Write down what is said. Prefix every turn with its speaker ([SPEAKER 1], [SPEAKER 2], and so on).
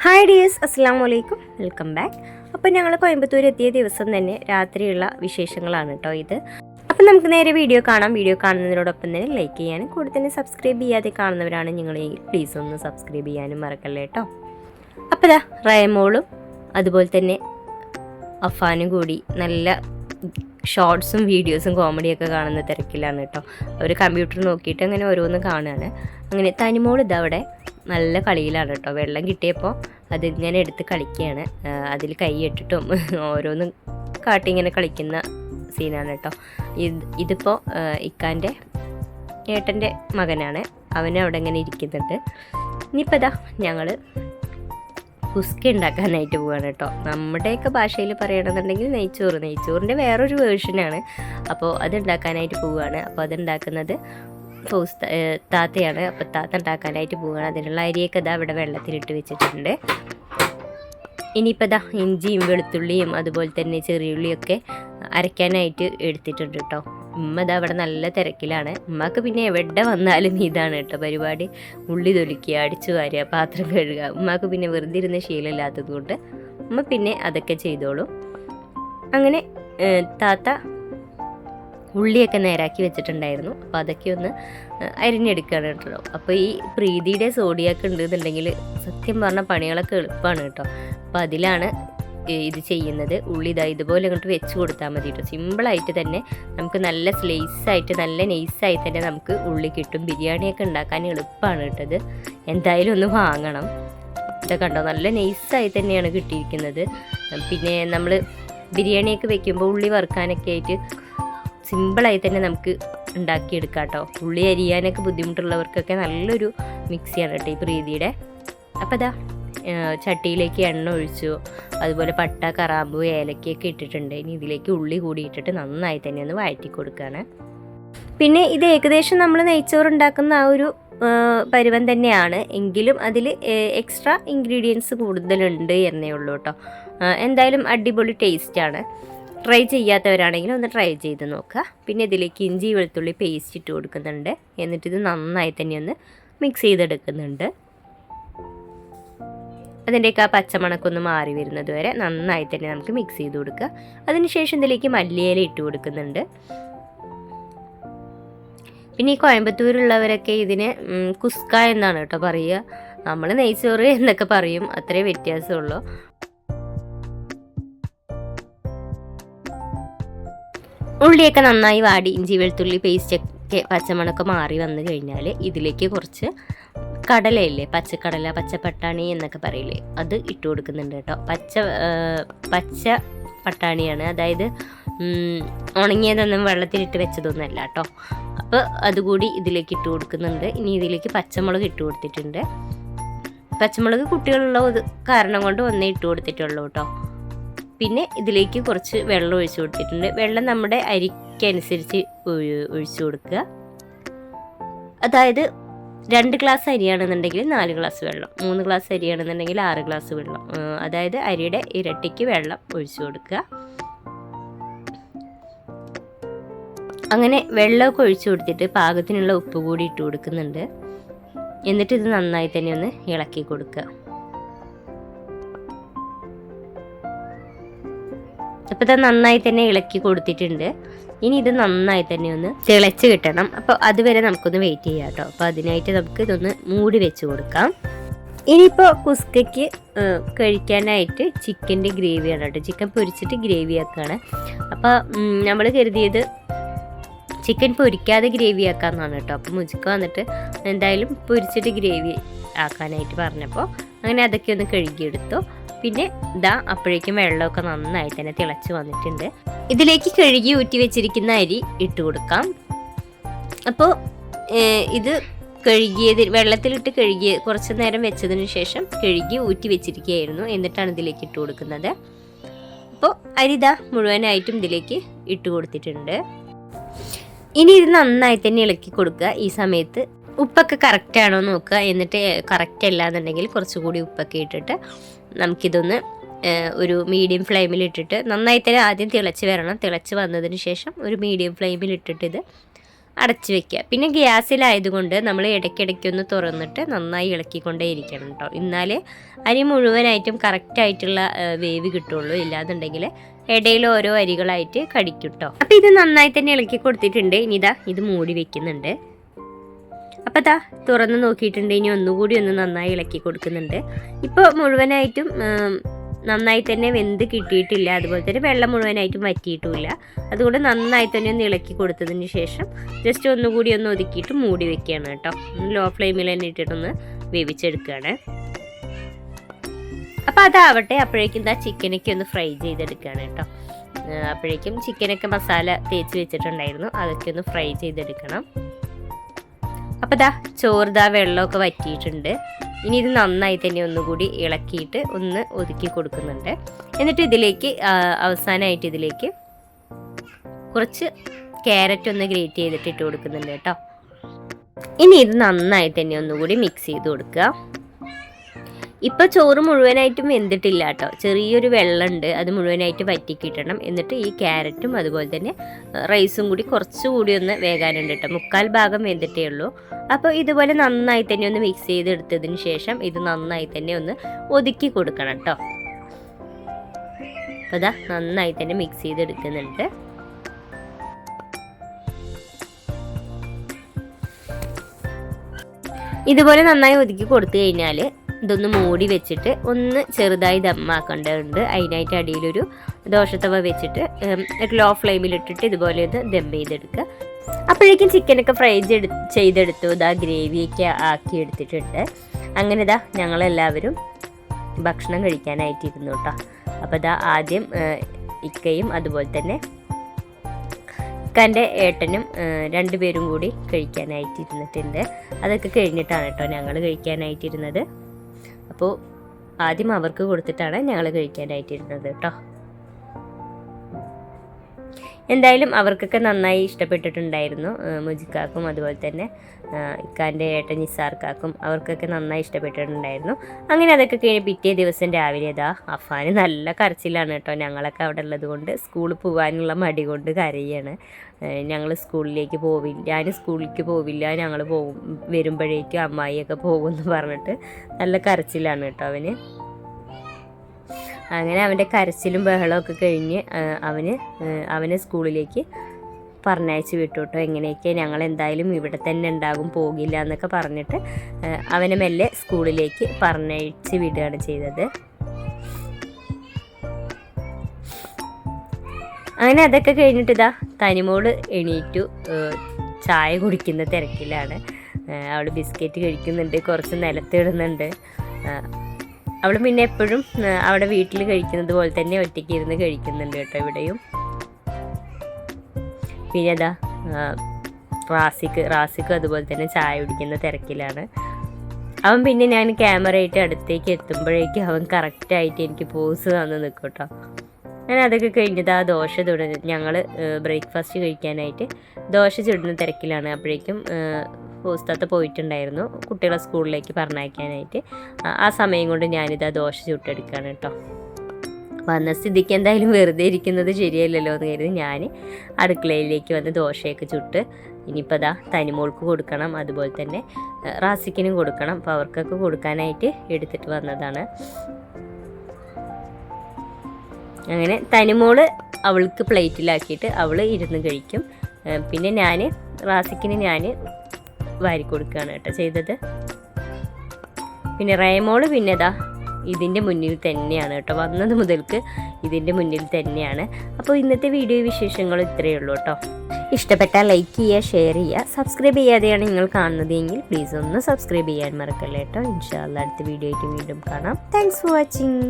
[SPEAKER 1] Hi dears അസ്സാം വലൈക്കും welcome back അപ്പോൾ ഞങ്ങൾ കോയമ്പത്തൂർ എത്തിയ ദിവസം തന്നെ രാത്രിയുള്ള വിശേഷങ്ങളാണ് കേട്ടോ ഇത്. അപ്പം നമുക്ക് നേരെ വീഡിയോ കാണാം. വീഡിയോ കാണുന്നതിനോടൊപ്പം തന്നെ ലൈക്ക് ചെയ്യാനും കൂടെ തന്നെ സബ്സ്ക്രൈബ് ചെയ്യാതെ കാണുന്നവരാണ് നിങ്ങൾ പ്ലീസ് ഒന്ന് സബ്സ്ക്രൈബ് ചെയ്യാനും മറക്കല്ലേ കേട്ടോ അപ്പോൾ ഇതാ റയമോളും അതുപോലെ തന്നെ അഫാനും കൂടി നല്ല ഷോർട്സും വീഡിയോസും കോമഡിയൊക്കെ കാണുന്ന തിരക്കിലാണ് കേട്ടോ അവർ കമ്പ്യൂട്ടർ നോക്കിയിട്ട് അങ്ങനെ ഓരോന്ന് കാണുകയാണ് അങ്ങനെ തനിമോൾ ഇതവിടെ നല്ല കളിയിലാണ് കേട്ടോ. വെള്ളം കിട്ടിയപ്പോൾ അതിങ്ങനെ എടുത്ത് കളിക്കുകയാണ്. അതിൽ കൈയിട്ടിട്ടും ഓരോന്നും കാട്ടി ഇങ്ങനെ കളിക്കുന്ന സീനാണ് കേട്ടോ. ഇത് ഇതിപ്പോൾ ഇക്കാന്റെ ഏട്ടന്റെ മകനാണ്. അവന് അവിടെ ഇങ്ങനെ ഇരിക്കുന്നുണ്ട്. ഇനിയിപ്പോൾ ഇതാ ഞങ്ങൾ കുസ്ക ഉണ്ടാക്കാനായിട്ട് പോവാണ് കേട്ടോ. നമ്മുടെയൊക്കെ ഭാഷയിൽ പറയണമെന്നുണ്ടെങ്കിൽ നെയ്ച്ചോറ്. നെയ്ച്ചോറിന്റെ വേറൊരു വേർഷനാണ് അപ്പോൾ അത് ഉണ്ടാക്കാനായിട്ട് പോവുകയാണ് അപ്പോൾ അത് ഉണ്ടാക്കുന്നത് ഫൗസ് ത- ഏഹ് താത്തയാണ്. അപ്പോൾ താത്ത ഉണ്ടാക്കാനായിട്ട് പോവുകയാണ് അതിനുള്ള അരിയൊക്കെ ഇതാ ഇവിടെ വെള്ളത്തിലിട്ട് വെച്ചിട്ടുണ്ട്. ഇനിയിപ്പോൾ ഇതാ ഇഞ്ചിയും വെളുത്തുള്ളിയും അതുപോലെ തന്നെ ചെറിയുള്ളിയൊക്കെ അരയ്ക്കാനായിട്ട് എടുത്തിട്ടുണ്ട് കേട്ടോ. ഉമ്മ ഇതാ അവിടെ നല്ല തിരക്കിലാണ്. ഉമ്മക്ക് പിന്നെ എവിടെ വന്നാലും ഇതാണ് കേട്ടോ പരിപാടി. ഉള്ളി തൊലിക്കുക അടിച്ചു വാരുക പാത്രം കഴുകുക. ഉമ്മക്ക് പിന്നെ വെറുതെ ഇരുന്ന് ശീലമില്ലാത്തത് കൊണ്ട് ഉമ്മ പിന്നെ അതൊക്കെ ചെയ്തോളും. അങ്ങനെ താത്ത ഉള്ളിയൊക്കെ നേരാക്കി വെച്ചിട്ടുണ്ടായിരുന്നു. അപ്പോൾ അതൊക്കെ ഒന്ന് അരിഞ്ഞെടുക്കുകയാണ് കേട്ടോ. അപ്പോൾ ഈ പ്രീതിയുടെ സോഡിയൊക്കെ ഉണ്ടെന്നുണ്ടെങ്കിൽ സത്യം പറഞ്ഞ പണികളൊക്കെ എളുപ്പമാണ് കേട്ടോ. അപ്പോൾ അതിലാണ് ഇത് ചെയ്യുന്നത്. ഉള്ളി ഇതാ ഇതുപോലെ അങ്ങോട്ട് വെച്ച് കൊടുത്താൽ മതി കേട്ടോ. സിമ്പിളായിട്ട് തന്നെ നമുക്ക് നല്ല സ്ലൈസായിട്ട് നല്ല നൈസായി തന്നെ നമുക്ക് ഉള്ളി കിട്ടും. ബിരിയാണിയൊക്കെ ഉണ്ടാക്കാൻ എളുപ്പമാണ് കേട്ടത് എന്തായാലും ഒന്ന് വാങ്ങണം. ഇതൊക്കെ കണ്ടോ നല്ല നൈസായി തന്നെയാണ് കിട്ടിയിരിക്കുന്നത്. പിന്നെ നമ്മൾ ബിരിയാണിയൊക്കെ വെക്കുമ്പോൾ ഉള്ളി വറുക്കാനൊക്കെ ആയിട്ട് സിമ്പിളായി തന്നെ നമുക്ക് ഉണ്ടാക്കിയെടുക്കാം കേട്ടോ. ഉള്ളി അരിയാനൊക്കെ ബുദ്ധിമുട്ടുള്ളവർക്കൊക്കെ നല്ലൊരു മിക്സിയാണ് കേട്ടോ ഈ പ്രീതിയുടെ. അപ്പോൾ അതാ ചട്ടിയിലേക്ക് എണ്ണ ഒഴിച്ചു. അതുപോലെ പട്ട കറാമ്പു ഏലക്കയൊക്കെ ഇട്ടിട്ടുണ്ട്. ഇനി ഇതിലേക്ക് ഉള്ളി കൂടി ഇട്ടിട്ട് നന്നായി തന്നെ ഒന്ന് വഴറ്റി കൊടുക്കുകയാണ് പിന്നെ ഇത് ഏകദേശം നമ്മൾ നെയ്ച്ചോറ് ഉണ്ടാക്കുന്ന ആ ഒരു പരുവം തന്നെയാണ്. എങ്കിലും അതിൽ എക്സ്ട്രാ ഇൻഗ്രീഡിയൻസ് കൂടുതലുണ്ട് എന്നേ ഉള്ളൂ കേട്ടോ. എന്തായാലും അടിപൊളി ടേസ്റ്റാണ് ട്രൈ ചെയ്യാത്തവരാണെങ്കിൽ ഒന്ന് ട്രൈ ചെയ്ത് നോക്കുക. പിന്നെ ഇതിലേക്ക് ഇഞ്ചി വെളുത്തുള്ളി പേസ്റ്റ് ഇട്ട് കൊടുക്കുന്നുണ്ട്. എന്നിട്ടിത് നന്നായി തന്നെ ഒന്ന് മിക്സ് ചെയ്തെടുക്കുന്നുണ്ട്. അതിന്റെയൊക്കെ ആ പച്ചമണക്കൊന്ന് മാറി വരുന്നത് വരെ നന്നായി തന്നെ നമുക്ക് മിക്സ് ചെയ്ത് കൊടുക്കുക. അതിനുശേഷം ഇതിലേക്ക് മല്ലിയില ഇട്ട് കൊടുക്കുന്നുണ്ട്. പിന്നെ ഈ കോയമ്പത്തൂരുള്ളവരൊക്കെ ഇതിന് കുസ്ക എന്നാണ് കേട്ടോ പറയുക. നമ്മൾ നെയ്ച്ചോറ് എന്നൊക്കെ പറയും. അത്രേ വ്യത്യാസമുള്ളൂ. ഉള്ളിയൊക്കെ നന്നായി വാടി. ഇഞ്ചി വെളുത്തുള്ളി പേസ്റ്റൊക്കെ പച്ചമണൊക്കെ മാറി വന്നു കഴിഞ്ഞാൽ ഇതിലേക്ക് കുറച്ച് കടലയില്ലേ? പച്ചക്കടല പച്ചപ്പട്ടാണി എന്നൊക്കെ പറയില്ലേ? അത് ഇട്ട് കൊടുക്കുന്നുണ്ട് കേട്ടോ. പച്ച പച്ച പട്ടാണിയാണ്. അതായത് ഉണങ്ങിയതൊന്നും വെള്ളത്തിലിട്ട് വെച്ചതൊന്നുമല്ല കേട്ടോ. അപ്പോൾ അതുകൂടി ഇതിലേക്ക് ഇട്ട് കൊടുക്കുന്നുണ്ട്. ഇനി ഇതിലേക്ക് പച്ചമുളക് ഇട്ട് കൊടുത്തിട്ടുണ്ട്. പച്ചമുളക് കുട്ടികളുള്ള കാരണം കൊണ്ട് ഒന്നേ ഇട്ട് കൊടുത്തിട്ടുള്ളൂ കേട്ടോ. പിന്നെ ഇതിലേക്ക് കുറച്ച് വെള്ളം ഒഴിച്ചു കൊടുത്തിട്ടുണ്ട്. വെള്ളം നമ്മുടെ അരിക്കനുസരിച്ച് ഒഴി- ഒഴിച്ചു കൊടുക്കുക. അതായത് രണ്ട് ഗ്ലാസ് അരിയാണെന്നുണ്ടെങ്കിൽ നാല് ഗ്ലാസ് വെള്ളം മൂന്ന് ഗ്ലാസ് അരിയാണെന്നുണ്ടെങ്കിൽ ആറ് ഗ്ലാസ് വെള്ളം. അതായത് അരിയുടെ ഇരട്ടിക്ക് വെള്ളം ഒഴിച്ചു കൊടുക്കുക. അങ്ങനെ വെള്ളമൊക്കെ ഒഴിച്ചു കൊടുത്തിട്ട് പാകത്തിനുള്ള ഉപ്പ് കൂടി ഇട്ട് കൊടുക്കുന്നുണ്ട്. എന്നിട്ട് ഇത് നന്നായി തന്നെ ഒന്ന് ഇളക്കി കൊടുക്കുക. അപ്പോൾ ഇത് നന്നായി തന്നെ ഇളക്കി കൊടുത്തിട്ടുണ്ട്. ഇനി ഇത് നന്നായി തന്നെ ഒന്ന് തിളച്ച് കിട്ടണം. അപ്പോൾ അതുവരെ നമുക്കൊന്ന് വെയിറ്റ് ചെയ്യാം കേട്ടോ. അപ്പോൾ അതിനായിട്ട് നമുക്ക് ഇതൊന്ന് മൂടി വെച്ച് കൊടുക്കാം. ഇനിയിപ്പോൾ കുസ്കയ്ക്ക് കഴിക്കാനായിട്ട് ചിക്കന്റെ ഗ്രേവിയാണ് കേട്ടോ. ചിക്കൻ പൊരിച്ചിട്ട് ഗ്രേവി ആക്കുകയാണ് അപ്പോൾ നമ്മൾ കരുതിയത് ചിക്കൻ പൊരിക്കാതെ ഗ്രേവി ആക്കാമെന്നാണ് കേട്ടോ. അപ്പോൾ മുജിക്ക് വന്നിട്ട് എന്തായാലും പൊരിച്ചിട്ട് ഗ്രേവി ആക്കാനായിട്ട് പറഞ്ഞപ്പോൾ അങ്ങനെ അതൊക്കെ ഒന്ന് കഴുകിയെടുത്തു. പിന്നെ ഇതാ അപ്പോഴേക്കും വെള്ളമൊക്കെ നന്നായി തന്നെ തിളച്ച് വന്നിട്ടുണ്ട്. ഇതിലേക്ക് കഴുകി ഊറ്റി വെച്ചിരിക്കുന്ന അരി ഇട്ട് കൊടുക്കാം. അപ്പോൾ ഇത് കഴുകിയത് വെള്ളത്തിലിട്ട് കഴുകി കുറച്ച് നേരം വെച്ചതിന് ശേഷം കഴുകി ഊറ്റി വെച്ചിരിക്കുകയായിരുന്നു. എന്നിട്ടാണ് ഇതിലേക്ക് ഇട്ട് കൊടുക്കുന്നത്. അപ്പോൾ അരിത മുഴുവനായിട്ടും ഇതിലേക്ക് ഇട്ട് കൊടുത്തിട്ടുണ്ട്. ഇനി ഇത് നന്നായി തന്നെ ഇളക്കി കൊടുക്കുക ഈ സമയത്ത്. ഉപ്പൊക്കെ കറക്റ്റ് ആണോ നോക്കുക. എന്നിട്ട് കറക്റ്റ് അല്ല എന്നുണ്ടെങ്കിൽ കുറച്ചുകൂടി ഉപ്പൊക്കെ ഇട്ടിട്ട് നമുക്കിതൊന്ന് ഒരു മീഡിയം ഫ്ലെയിമിൽ ഇട്ടിട്ട് നന്നായി തന്നെ ആദ്യം തിളച്ച് വരണം. തിളച്ച് വന്നതിന് ശേഷം ഒരു മീഡിയം ഫ്ലെയിമിൽ ഇട്ടിട്ട് ഇത് അടച്ചു വെക്കുക. പിന്നെ ഗ്യാസിലായതുകൊണ്ട് നമ്മൾ ഇടയ്ക്കിടയ്ക്കൊന്ന് തുറന്നിട്ട് നന്നായി ഇളക്കിക്കൊണ്ടേ ഇരിക്കണം കേട്ടോ. എന്നാലേ അരി മുഴുവനായിട്ടും കറക്റ്റായിട്ടുള്ള വേവ് കിട്ടുള്ളൂ ഇല്ലാന്നുണ്ടെങ്കിൽ ഇടയിൽ ഓരോ അരികളായിട്ട് കടിക്കും കേട്ടോ. അപ്പം ഇത് നന്നായി തന്നെ ഇളക്കി കൊടുത്തിട്ടുണ്ട്. ഇനി ഇതാ ഇത് മൂടി വെക്കുന്നുണ്ട്. അപ്പം ദാ തുറന്ന് നോക്കിയിട്ടുണ്ട്. ഇനി ഒന്നുകൂടി ഒന്ന് നന്നായി ഇളക്കി കൊടുക്കുന്നുണ്ട്. ഇപ്പോൾ മുഴുവനായിട്ടും നന്നായി തന്നെ വെന്ത് കിട്ടിയിട്ടില്ല. അതുപോലെ തന്നെ വെള്ളം മുഴുവനായിട്ടും വറ്റിയിട്ടുമില്ല. അതുകൊണ്ട് നന്നായി തന്നെ ഒന്ന് ഇളക്കി കൊടുത്തതിന് ശേഷം ജസ്റ്റ് ഒന്നുകൂടി ഒന്ന് ഒതുക്കിയിട്ട് മൂടി വെക്കുകയാണ് കേട്ടോ. ലോ ഫ്ലെയിമിൽ തന്നെ ഇട്ടിട്ടൊന്ന് വേവിച്ചെടുക്കുകയാണ്. അപ്പോൾ അതാവട്ടെ അപ്പോഴേക്കും ഇതാ ചിക്കനൊക്കെ ഒന്ന് ഫ്രൈ ചെയ്തെടുക്കുകയാണ് കേട്ടോ. അപ്പോഴേക്കും ചിക്കനൊക്കെ മസാല തേച്ച് വെച്ചിട്ടുണ്ടായിരുന്നു. അതൊക്കെ ഒന്ന് ഫ്രൈ ചെയ്തെടുക്കണം. അപ്പോൾ ഇതാ ചോറ് ദാ വെള്ളമൊക്കെ വറ്റിയിട്ടുണ്ട്. ഇനി ഇത് നന്നായി തന്നെ ഒന്നുകൂടി ഇളക്കിയിട്ട് ഒന്ന് ഒതുക്കി കൊടുക്കുന്നുണ്ട്. എന്നിട്ട് ഇതിലേക്ക് അവസാനമായിട്ട് ഇതിലേക്ക് കുറച്ച് ക്യാരറ്റ് ഒന്ന് ഗ്രേറ്റ് ചെയ്തിട്ട് ഇട്ട് കൊടുക്കുന്നുണ്ട് കേട്ടോ. ഇനി ഇത് നന്നായി തന്നെ ഒന്നുകൂടി മിക്സ് ചെയ്ത് കൊടുക്കുക. ഇപ്പൊ ചോറ് മുഴുവനായിട്ടും വെന്തിട്ടില്ല കേട്ടോ. ചെറിയൊരു വെള്ളമുണ്ട് അത് മുഴുവനായിട്ട് വറ്റി കിട്ടണം എന്നിട്ട് ഈ ക്യാരറ്റും അതുപോലെ തന്നെ റൈസും കൂടി കുറച്ചുകൂടി ഒന്ന് വേകാനുണ്ട് കേട്ടോ. മുക്കാൽ ഭാഗം വെന്തിട്ടേ ഉള്ളൂ. അപ്പോൾ ഇതുപോലെ നന്നായി തന്നെ ഒന്ന് മിക്സ് ചെയ്തെടുത്തതിന് ശേഷം ഇത് നന്നായി തന്നെ ഒന്ന് ഒതുക്കി കൊടുക്കണം കേട്ടോ. അപ്പോൾ ഇതാ നന്നായി തന്നെ മിക്സ് ചെയ്തെടുക്കുന്നുണ്ട്. ഇതുപോലെ നന്നായി ഒതുക്കി കൊടുത്തു കഴിഞ്ഞാൽ ഇതൊന്ന് മൂടി വെച്ചിട്ട് ഒന്ന് ചെറുതായി ദമ്മാക്കേണ്ടതുണ്ട്. അതിനായിട്ട് അടിയിലൊരു ദോശത്തവ വെച്ചിട്ട് ഒരു ലോ ഫ്ലെയിമിലിട്ടിട്ട് ഇതുപോലെ ഒന്ന് ദം ചെയ്തെടുക്കുക. അപ്പോഴേക്കും ചിക്കനൊക്കെ ഫ്രൈ ചെയ്ത് ചെയ്തെടുത്തു. ഇതാ ഗ്രേവിയൊക്കെ ആക്കി എടുത്തിട്ടുണ്ട്. അങ്ങനെ ഇതാ ഞങ്ങളെല്ലാവരും ഭക്ഷണം കഴിക്കാനായിട്ടിരുന്നു കേട്ടോ. അപ്പോൾ ഇതാ ആദ്യം ഇക്കയും അതുപോലെ തന്നെ ഇക്കാന്റെ ഏട്ടനും രണ്ടുപേരും കൂടി കഴിക്കാനായിട്ടിരുന്നിട്ടുണ്ട്. അതൊക്കെ കഴിഞ്ഞിട്ടാണ് കേട്ടോ ഞങ്ങൾ കഴിക്കാനായിട്ടിരുന്നത്. അപ്പോൾ ആദ്യം അവർക്ക് കൊടുത്തിട്ടാണ് ഞങ്ങൾ കഴിക്കാനായിട്ടിരുന്നത് കേട്ടോ. എന്തായാലും അവർക്കൊക്കെ നന്നായി ഇഷ്ടപ്പെട്ടിട്ടുണ്ടായിരുന്നു മുജിക്കാക്കും അതുപോലെ തന്നെ ഇക്കാന്റെ ഏട്ടൻ നിസാർക്കാക്കും അവർക്കൊക്കെ നന്നായി ഇഷ്ടപ്പെട്ടിട്ടുണ്ടായിരുന്നു. അങ്ങനെ അതൊക്കെ കഴിഞ്ഞ് പിറ്റേ ദിവസം രാവിലെ ഇതാ അഫാന് നല്ല കരച്ചിലാണ് കേട്ടോ. ഞങ്ങളൊക്കെ അവിടെ ഉള്ളത് കൊണ്ട് സ്കൂളിൽ പോകാനുള്ള മടി കൊണ്ട് കരയാണ്. ഞങ്ങൾ സ്കൂളിലേക്ക് പോവില്ല ഞാൻ സ്കൂളിലേക്ക് പോവില്ല ഞങ്ങൾ പോകും വരുമ്പോഴേക്കും അമ്മായിയൊക്കെ പോകുമെന്ന് പറഞ്ഞിട്ട് നല്ല കരച്ചിലാണ് കേട്ടോ അവന്. അങ്ങനെ അവന്റെ കരച്ചിലും ബഹളമൊക്കെ കഴിഞ്ഞ് അവന് അവനെ സ്കൂളിലേക്ക് പറഞ്ഞയച്ച് വിട്ടു കേട്ടോ എങ്ങനെയൊക്കെ ഞങ്ങൾ എന്തായാലും ഇവിടെ തന്നെ ഉണ്ടാകും പോകില്ല എന്നൊക്കെ പറഞ്ഞിട്ട് അവനെ മെല്ലെ സ്കൂളിലേക്ക് പറഞ്ഞയച്ച് വിടുകയാണ് ചെയ്തത്. അങ്ങനെ അതൊക്കെ കഴിഞ്ഞിട്ട് ഇതാ തനിമോൾ എണീറ്റു ചായ കുടിക്കുന്ന തിരക്കിലാണ്. അവൾ ബിസ്ക്കറ്റ് കഴിക്കുന്നുണ്ട് കുറച്ച് നിലത്തിടുന്നുണ്ട്. അവൾ പിന്നെ എപ്പോഴും അവിടെ വീട്ടിൽ കഴിക്കുന്നത് പോലെ തന്നെ ഒറ്റയ്ക്ക് ഇരുന്ന് കഴിക്കുന്നുണ്ട് കേട്ടോ ഇവിടെയും. പിന്നെ അതാ റാസിക്ക് റാസിക്കും അതുപോലെ തന്നെ ചായ കുടിക്കുന്ന തിരക്കിലാണ്. അവൻ പിന്നെ ഞാൻ ക്യാമറ ആയിട്ട് അടുത്തേക്ക് എത്തുമ്പോഴേക്കും അവൻ കറക്റ്റായിട്ട് എനിക്ക് പോസ് തന്ന് നിൽക്കട്ടോ കേട്ടോ. ഞാൻ അതൊക്കെ കഴിഞ്ഞത് ആ ദോശ തുടങ്ങി ഞങ്ങൾ ബ്രേക്ക്ഫാസ്റ്റ് കഴിക്കാനായിട്ട് ദോശ ചുടുന്ന തിരക്കിലാണ്. അപ്പോഴേക്കും ഹോസ്താത്ത പോയിട്ടുണ്ടായിരുന്നു. കുട്ടികളെ സ്കൂളിലേക്ക് പറഞ്ഞയക്കാനായിട്ട്. ആ- സമയം കൊണ്ട് ഞാനിത് ആ ദോശ ചുട്ടെടുക്കുകയാണ് കേട്ടോ. വന്ന സ്ഥിതിക്ക് എന്തായാലും വെറുതെ ഇരിക്കുന്നത് ശരിയല്ലല്ലോ എന്ന് കരുതി ഞാൻ അടുക്കളയിലേക്ക് വന്ന് ദോശയൊക്കെ ചുട്ട് ഇനിയിപ്പോൾ അതാ തനിമോൾക്ക് കൊടുക്കണം. അതുപോലെ തന്നെ റാസിക്കിനും കൊടുക്കണം. അപ്പോൾ അവർക്കൊക്കെ കൊടുക്കാനായിട്ട് എടുത്തിട്ട് വന്നതാണ്. അങ്ങനെ തനിമോൾ അവൾക്ക് പ്ലേറ്റിലാക്കിയിട്ട് അവൾ ഇരുന്ന് കഴിക്കും. പിന്നെ ഞാൻ റാസിക്കിന് ഞാൻ വാരി കൊടുക്കുകയാണ് കേട്ടോ ചെയ്തത്. പിന്നെ റേമോൾ പിന്നെ ഇതാ ഇതിന്റെ മുന്നിൽ തന്നെയാണ് കേട്ടോ വന്നത് മുതൽക്ക്. ഇതിന്റെ മുന്നിൽ തന്നെയാണ്. അപ്പോൾ ഇന്നത്തെ വീഡിയോ വിശേഷങ്ങൾ ഇത്രയേ ഉള്ളൂ കേട്ടോ. ഇഷ്ടപ്പെട്ടാൽ ലൈക്ക് ചെയ്യുക ഷെയർ ചെയ്യുക സബ്സ്ക്രൈബ് ചെയ്യാതെയാണ് നിങ്ങൾ കാണുന്നതെങ്കിൽ പ്ലീസ് ഒന്ന് സബ്സ്ക്രൈബ് ചെയ്യാൻ മറക്കല്ലേ കേട്ടോ. ഇൻഷാല്ല അടുത്ത വീഡിയോ ആയിട്ട് വീണ്ടും കാണാം. Thanks for watching